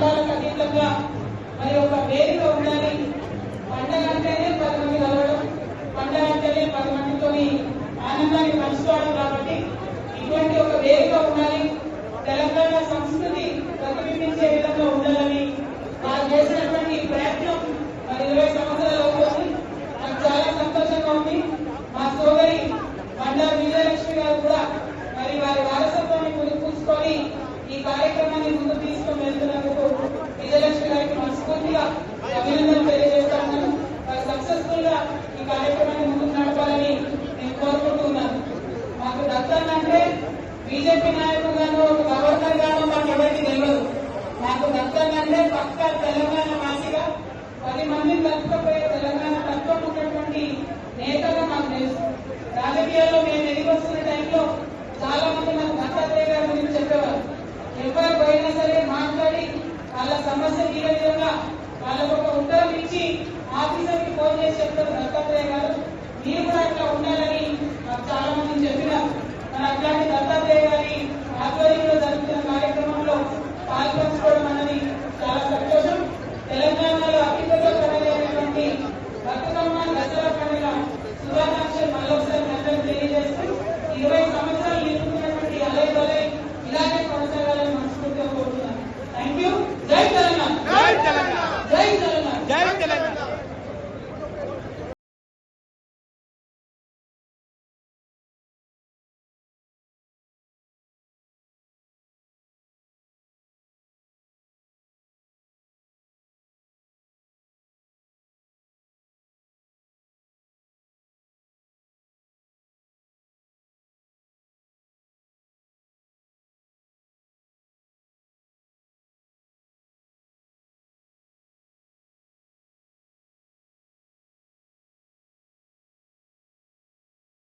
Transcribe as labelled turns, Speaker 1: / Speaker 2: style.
Speaker 1: కులాలకు అతీతంగా మరి ఒక వేదిక ఉండాలి. పండగ అంటేనే పది మంది కలవడం పండగ అంటేనే పది మందితో ఆనందాన్ని పంచుకోవడం కాబట్టి ఇటువంటి ఒక వేదిక ఉండాలి. బీజేపీ నాయకుడు గాను ఒక గవర్నర్ గాను మాకు ఎవరికి తెలియదు నాకు దత్తన్ అంటే పక్క తెలంగాణ వాసిగా పది మందిని కలుపుకపోయే తెలంగాణ తత్వం ఉన్నటువంటి నేతగా మాకు తెలుసు. రాజకీయాల్లో మేము ఎదిగి వస్తున్న టైంలో చాలా మంది మాకు దత్తాత్రేయ గారి గురించి చెప్పేవారు. ఎవరు పోయినా సరే మాట్లాడి వాళ్ళ సమస్య తీరే వాళ్ళకు ఒక ఉత్తరం ఇచ్చి ఆఫీసర్కి ఫోన్ చేసి చెప్తారు దత్తాత్రేయ గారు. మీరు కూడా అట్లా ఉండాలని మాకు చాలా మంది చెప్పినారు మరి